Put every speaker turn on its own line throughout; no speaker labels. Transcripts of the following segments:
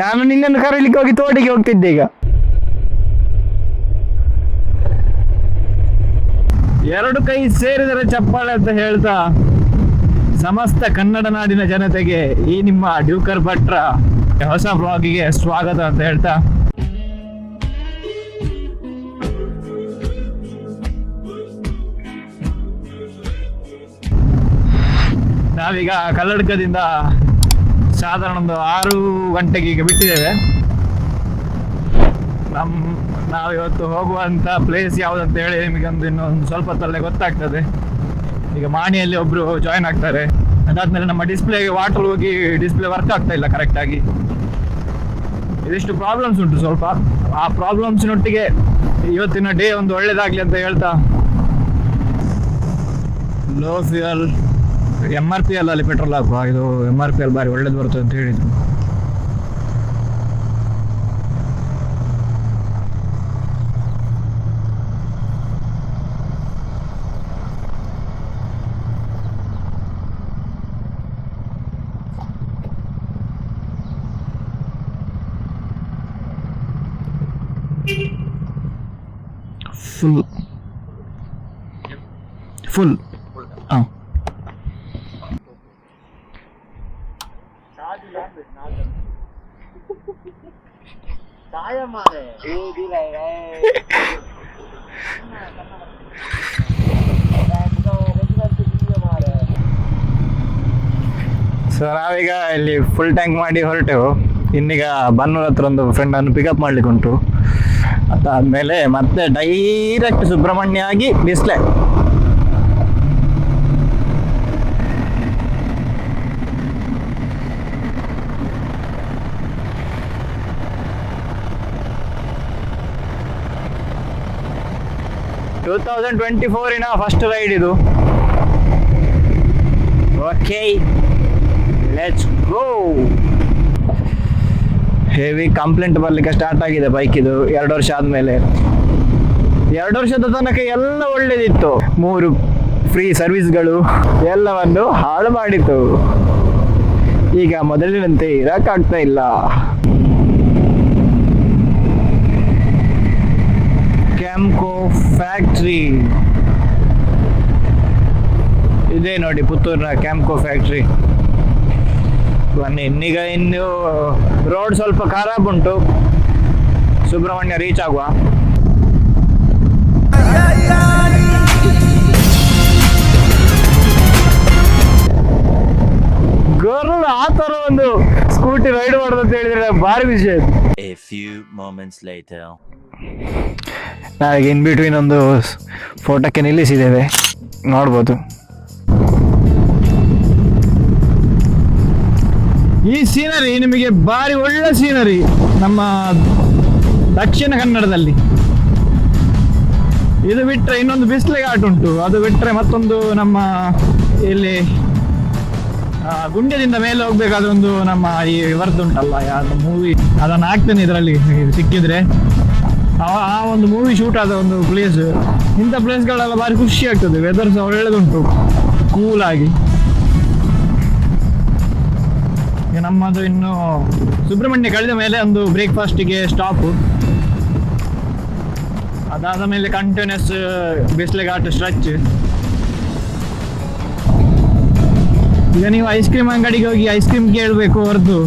ನಾನು ನಿನ್ನನ್ನು ಕರೀಲಿಕ್ಕೆ ಹೋಗಿ ತೋಟಿಗೆ ಹೋಗ್ತಿದ್ದೆ ಈಗ. ಎರಡು ಕೈ ಸೇರಿದರೆ ಚಪ್ಪಾಳೆ ಅಂತ ಹೇಳ್ತಾ ಸಮಸ್ತ ಕನ್ನಡ ನಾಡಿನ ಜನತೆಗೆ ಈ ನಿಮ್ಮ ಡ್ಯೂಕರ್ ಭಟ್ರ ಹೊಸ ಬ್ಲಾಗಿಗೆ ಸ್ವಾಗತ ಅಂತ ಹೇಳ್ತಾ. ನಾವೀಗ ಕಲ್ಲಡ್ಕದಿಂದ ಸಾಧಾರಣ ಒಂದು ಆರು ಗಂಟೆಗೆ ಈಗ ಬಿಟ್ಟಿದ್ದೇವೆ. ನಮ್, ನಾವಿವತ್ತು ಹೋಗುವಂತ ಪ್ಲೇಸ್ ಯಾವ್ದಂತ ಹೇಳಿ ನಿಮಗೆ ಒಂದು ಇನ್ನೊಂದು ಸ್ವಲ್ಪ ತಲೆ ಗೊತ್ತಾಗ್ತದೆ. ಈಗ ಮಾಣಿಯಲ್ಲಿ ಒಬ್ರು ಜಾಯ್ನ್ ಆಗ್ತಾರೆ. ಅದಾದ್ಮೇಲೆ ನಮ್ಮ ಡಿಸ್ಪ್ಲೇಗೆ ವಾಟರ್ ಹೋಗಿ ಡಿಸ್ಪ್ಲೇ ವರ್ಕ್ ಆಗ್ತಾ ಇಲ್ಲ ಕರೆಕ್ಟ್ ಆಗಿ. ಇದಿಷ್ಟು ಪ್ರಾಬ್ಲಮ್ಸ್ ಉಂಟು ಸ್ವಲ್ಪ. ಆ ಪ್ರಾಬ್ಲಮ್ಸ್ನೊಟ್ಟಿಗೆ ಇವತ್ತಿನ ಡೇ ಒಂದು ಒಳ್ಳೇದಾಗ್ಲಿ ಅಂತ ಹೇಳ್ತಾ. Low fuel M R P L ಅಲ್ಲಿ ಪೆಟ್ರೋಲ್ ಹಾಕುವ ಇದು ಎಂ ಆರ್ ಪಿ ಎಲ್ ಬಾರಿ ಒಳ್ಳೇದು ಬರ್ತದೆ ಅಂತ ಹೇಳಿದ್ರು. ಫುಲ್ ಫುಲ್ ಸೊ ನಾವೀಗ ಇಲ್ಲಿ ಫುಲ್ ಟ್ಯಾಂಕ್ ಮಾಡಿ ಹೊರಟೆವು. ಇನ್ನೀಗ ಬನ್ನೂರ್ ಹತ್ರ ಒಂದು ಫ್ರೆಂಡ್ ಅನ್ನು ಪಿಕಪ್ ಮಾಡ್ಲಿಕ್ಕೆ ಉಂಟು ಅದಾದ್ಮೇಲೆ ಮತ್ತೆ ಡೈರೆಕ್ಟ್ ಸುಬ್ರಹ್ಮಣ್ಯ ಆಗಿ ಬಿಸ್ಲೆ. ಟೂ ತೌಸಂಡ್ ಟ್ವೆಂಟಿ ಫೋರಿನ ಫಸ್ಟ್ ರೈಡ್ ಇದು. Okay let's go heavy complaint ಬರಲಿಕ್ಕೆ ಸ್ಟಾರ್ಟ್ ಆಗಿದೆ ಬೈಕ್ ಇದು, ಎರಡು ವರ್ಷ ಆದ್ಮೇಲೆ. ಎರಡು ವರ್ಷದ ತನಕ ಎಲ್ಲ ಒಳ್ಳೇದಿತ್ತು. ಮೂರು ಫ್ರೀ ಸರ್ವಿಸ್ಗಳು ಎಲ್ಲವನ್ನು ಹಾಳು ಮಾಡಿತು. ಈಗ ಮೊದಲಿನಂತೆ ಇರಕ್ಕಾಗ್ತಾ ಇಲ್ಲ. ಕ್ಯಾಂಕೋ ಫ್ಯಾಕ್ಟ್ರಿ ಇದೆ ನೋಡಿ ಪುತ್ತೂರಿನ ಕ್ಯಾಂಪ್ಕೋ ಫ್ಯಾಕ್ಟ್ರಿ ಬನ್ನಿ, ಇನ್ನೀಗ ಇನ್ನು ರೋಡ್ ಸ್ವಲ್ಪ ಖರಾಬ್ ಉಂಟು ಸುಬ್ರಹ್ಮಣ್ಯ ರೀಚ್ ಆಗುವ. ಗರ್ಲ್ ಆ ಥರ ಒಂದು ಸ್ಕೂಟಿ ರೈಡ್ ಮಾಡೋದು ಅಂತ ಹೇಳಿದ್ರೆ ಭಾರಿ ವಿಷಯ
ಎ ಫ್ಯೂ ಮೋಮೆಂಟ್ಸ್ ಲೇಟರ್
ನಾವೀಗ ಇನ್ ಬಿಟ್ವೀನ್ ಒಂದು ಫೋಟೋಕ್ಕೆ ನಿಲ್ಲಿಸಿದ್ದೇವೆ. ನೋಡ್ಬೋದು. ಈ ಸೀನರಿ ನಿಮಗೆ ಭಾರಿ ಒಳ್ಳೆ ಸೀನರಿ ನಮ್ಮ ದಕ್ಷಿಣ ಕನ್ನಡದಲ್ಲಿ. ಇದು ಬಿಟ್ಟರೆ ಇನ್ನೊಂದು ಬಿಸಿಲೆ ಘಾಟ್ ಉಂಟು. ಅದು ಬಿಟ್ಟರೆ ಮತ್ತೊಂದು ನಮ್ಮ ಇಲ್ಲಿ ಗುಂಡ್ಯದಿಂದ ಮೇಲೆ ಹೋಗ್ಬೇಕಾದ್ರೆ ಒಂದು ನಮ್ಮ ಈ ಉಂಟಲ್ಲ ಯಾವ್ದು ಮೂವಿ ಅದನ್ನು ಹಾಕ್ತೇನೆ ಇದರಲ್ಲಿ ಸಿಕ್ಕಿದ್ರೆ. ಆ ಒಂದು ಮೂವಿ ಶೂಟ್ ಆದ ಒಂದು ಪ್ಲೇಸ್ ಇಂಥ ಪ್ಲೇಸ್ಗಳೆಲ್ಲ ಭಾರಿ ಖುಷಿ ಆಗ್ತದೆ. ವೆದರ್ ಸಹ ಕೂಲ್ ಆಗಿ. ಈಗ ನಮ್ಮದು ಇನ್ನು ಸುಬ್ರಹ್ಮಣ್ಯ ಕಳೆದ ಮೇಲೆ ಒಂದು ಬ್ರೇಕ್ಫಾಸ್ಟಿಗೆ ಸ್ಟಾಪು ಅದಾದ ಮೇಲೆ ಕಂಟಿನ್ಯೂಸ್ ಬಿಸಿಲೆ ಘಾಟ್ ಸ್ಟ್ರೆಚ್ ಈಗ ನೀವು ಐಸ್ ಕ್ರೀಮ್ ಅಂಗಡಿಗೆ ಹೋಗಿ ಐಸ್ ಕ್ರೀಮ್ ಕೇಳಬೇಕು ಹೊರತು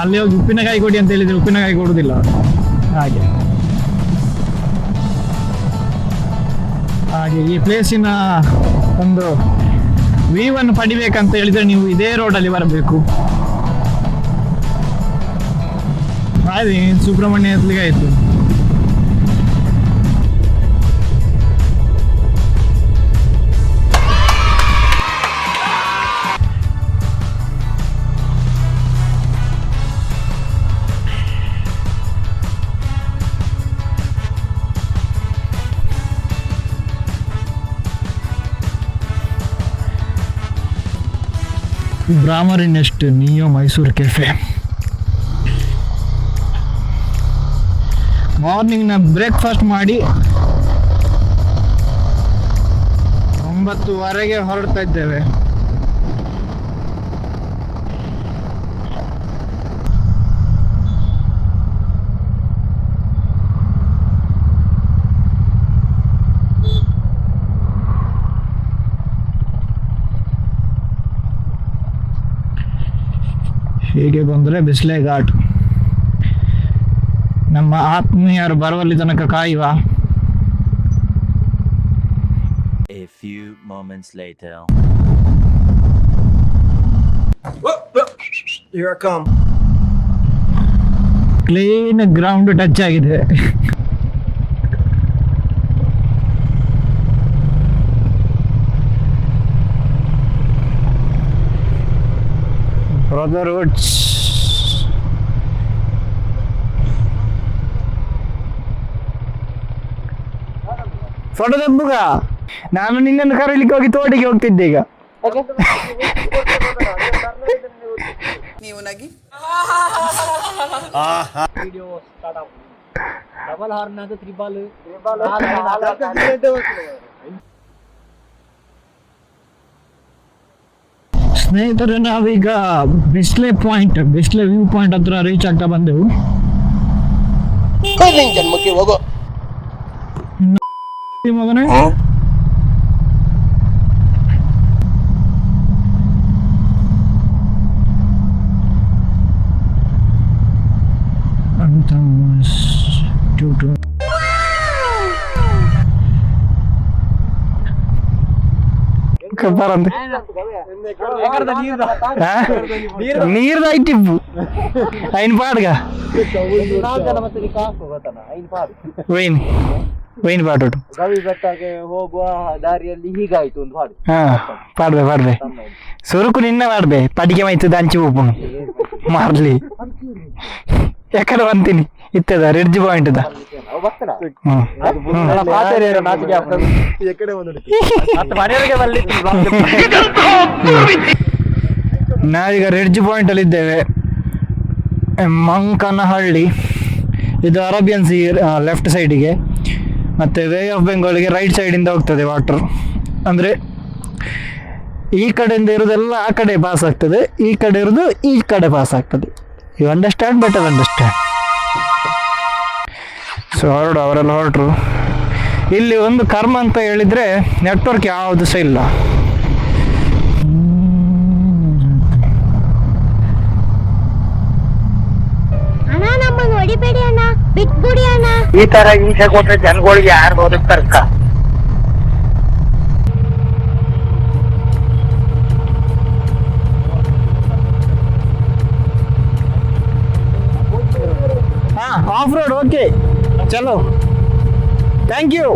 ಅಲ್ಲಿ ಹೋಗಿ ಉಪ್ಪಿನಕಾಯಿ ಕೊಡಿ ಅಂತ ಹೇಳಿದ್ರೆ ಉಪ್ಪಿನಕಾಯಿ ಕೊಡುದಿಲ್ಲ. ಹಾಗೆ. ಹಾಗೆ ಈ ಪ್ಲೇಸಿನ ಒಂದು ವ್ಯೂವನ್ನು ಪಡಿಬೇಕಂತ ಹೇಳಿದ್ರೆ ನೀವು ಇದೇ ರೋಡಲ್ಲಿ ಬರಬೇಕು. ಹಾಗೆ ಸುಬ್ರಹ್ಮಣ್ಯ ಆಯ್ತು. Bhramari nest neo Mysuru cafe. ಮಾರ್ನಿಂಗ್ನ breakfast ಮಾಡಿ ಒಂಬತ್ತುವರೆಗೆ ಹೊರಡ್ತಾ ಇದ್ದೇವೆ. ಹೀಗೆ ಬಂದರೆ ಬಿಸಿಲೇ ಘಾಟ್ ನಮ್ಮ ಆತ್ಮೀಯರು ಬರುವಲ್ಲಿ ತನಕ ಕಾಯುವ
A few moments later.
Here I come.
Clean ground touch ಆಗಿದೆ ಬ್ರದರ್ಹುಡ್ಸ್ ಫೋಟೋ ತೆಪ್ಪುಗ ನಾನು ನಿನ್ನನ್ನು ಕರೀಲಿಕ್ಕೆ ಹೋಗಿ ತೋಟಿಗೆ ಹೋಗ್ತಿದ್ದೆ ಈಗ.
ಡಬಲ್ ಹಾರ್ನ್ ಅದು ತ್ರಿಬಾಲ್.
ಸ್ನೇಹಿತರೆ ನಾವೀಗ Bisle point Bisle view point ಹತ್ರ ರೀಚ್ ಆಗ್ತಾ ಬಂದೆವು.
ಜನ್ಮಕ್ಕೆ ಹೋಗೋ.
ಈ ಮಗನೇ? ಅಂತ ಕಬ್ಬಾರಂತೆ ನೀರ್ದ ಐಟಿಪ್ಪು ಐನ್ ಪಾಡ್ಗ
ಮತ್ತೆ ನಿಕ್ಕ ಹಾಕು ಗೊತ್ತನ ಐನ್ ಪಾಡು
ವೈನ್ ವೈನ್ ಪಾಟೋಟು
ಗವಿ ಬೆಟ್ಟಕ್ಕೆ ಹೋಗುವ ದಾರಿಯಲ್ಲಿ ಹೀಗಾಯ್ತು ಒಂದು ಹಾಡು
ಹಾ ಪಾಡ್ಬೆ ಪಾಡ್ಬೆ ಸುರುಕು ನಿನ್ನ ಮಾಡ್ಬೆ ಪಡಿಗೆ ಮೈತದ ಹಂಚಿ ಉಪ್ಪುನು ಮಾರ್ಲಿ ಯಾಕಡೆ ಬಂತೀನಿ ಇತ್ತದ ರಿಡ್ಜ್ ಪಾಯಿಂಟ್ ಅದ ನಾವೀಗ ರಿಡ್ಜ್ ಪಾಯಿಂಟ್ ಅಲ್ಲಿ ಇದ್ದೇವೆ. ಮಂಕನಹಳ್ಳಿ. ಇದು ಅರೇಬಿಯನ್ ಸಿ ಲೆಫ್ಟ್ ಸೈಡಿಗೆ ಮತ್ತೆ ವೇ ಆಫ್ ಬೆಂಗಾಲ್ಗೆ ರೈಟ್ ಸೈಡಿಂದ ಹೋಗ್ತದೆ ವಾಟರ್ ಅಂದರೆ ಈ ಕಡೆಯಿಂದ ಇರೋದೆಲ್ಲ ಆ ಕಡೆ ಪಾಸ್ ಆಗ್ತದೆ ಈ ಕಡೆ ಇರೋದು ಈ ಕಡೆ ಪಾಸ್ ಆಗ್ತದೆ. You understand better understand so ಹೊರಡು ಅವರೆಲ್ಲ ಹೊರಟರು. ಇಲ್ಲಿ ಒಂದು ಕರ್ಮ ಅಂತ ಹೇಳಿದರೆ ನೆಟ್ವರ್ಕ್ ಯಾವುದು ಸಹ ಇಲ್ಲ.
ಈ ತರ ಹಿಂಸೆ ಕೊಟ್ಟರೆ ಜನಗಳಿಗೆ ಯಾರು
ಹಾ ಆಫ್ ರೋಡ್ ಓಕೆ चलो। Thank you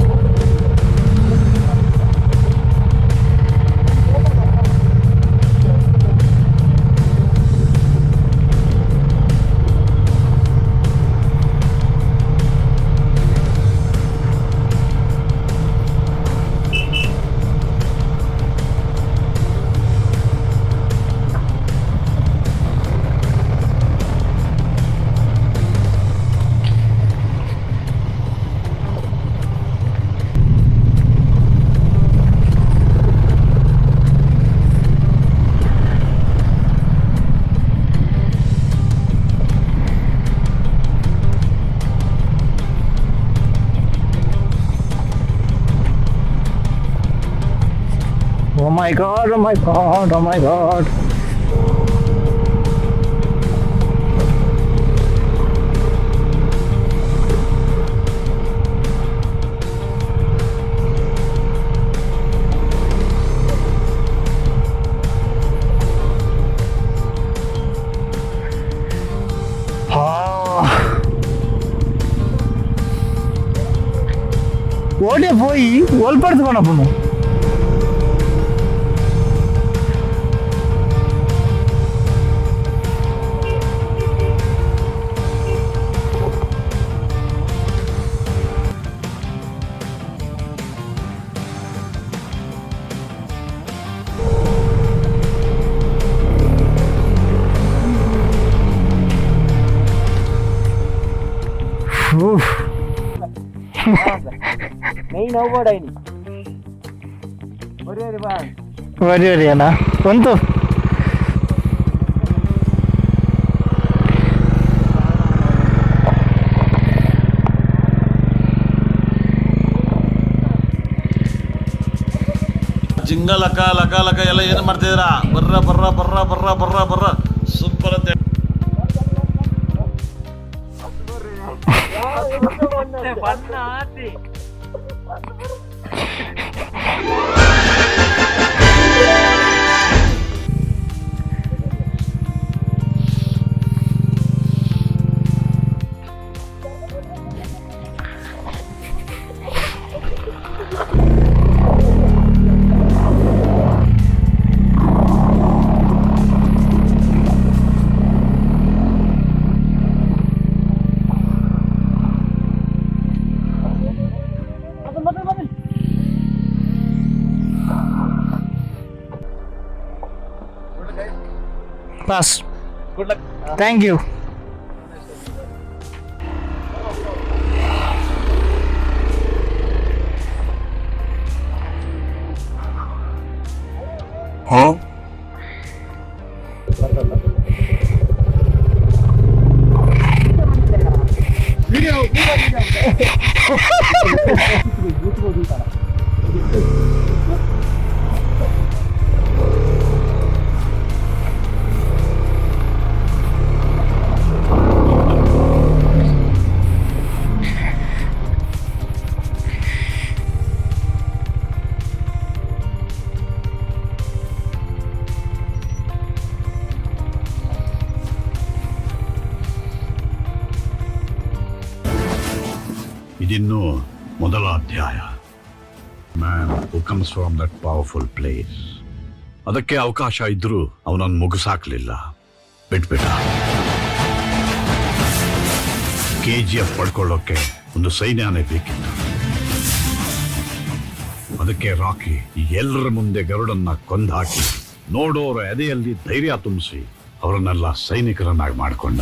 Oh my god, oh my god, oh my god. ஓடிய
போய் ஒல்படுத்து பண்ண பண்ணும் వరి
వరి అన్నా వంతు
ಜಿಂಗ ಲಕ ಲಕ ಲಕ ಎಲ್ಲ ಏನು ಮಾಡ್ತಿದ್ದೀರಾ? ಬರ್ರ ಬರ್ರ ಬರ್ರ ಬರ್ರ ಬರ್ರ ಬರ್ರ. ಸೂಪರ್ ಅಂತ. ಹೇಳಿ
ಮತ್ತೆ ಬಣ್ಣ ಆತಿ
ಪಾಸ್
ಗುಡ್ ಲಕ್
ಇದಿನ್ನು ಮೊದಲ ಅಧ್ಯಾಯ. Man who comes from that powerful place ಅದಕ್ಕೆ ಅವಕಾಶ ಇದ್ರೂ ಅವನನ್ನು ಮುಗಿಸಾಕ್ಲಿಲ್ಲ. ಬಿಟ್ಬಿಟ್ಟ. ಕೆ ಜಿ ಎಫ್ ಪಡ್ಕೊಳ್ಳೋಕೆ ಒಂದು ಸೈನ್ಯನೇ ಬೇಕಿತ್ತು ಅದಕ್ಕೆ ರಾಕಿ ಎಲ್ಲರ ಮುಂದೆ ಗರುಡನ್ನ ಕೊಂದಾಕಿ, ನೋಡೋರ ಎದೆಯಲ್ಲಿ ಧೈರ್ಯ ತುಂಬಿಸಿ, ಅವರನ್ನೆಲ್ಲ ಸೈನಿಕರನ್ನಾಗಿ ಮಾಡಿಕೊಂಡ.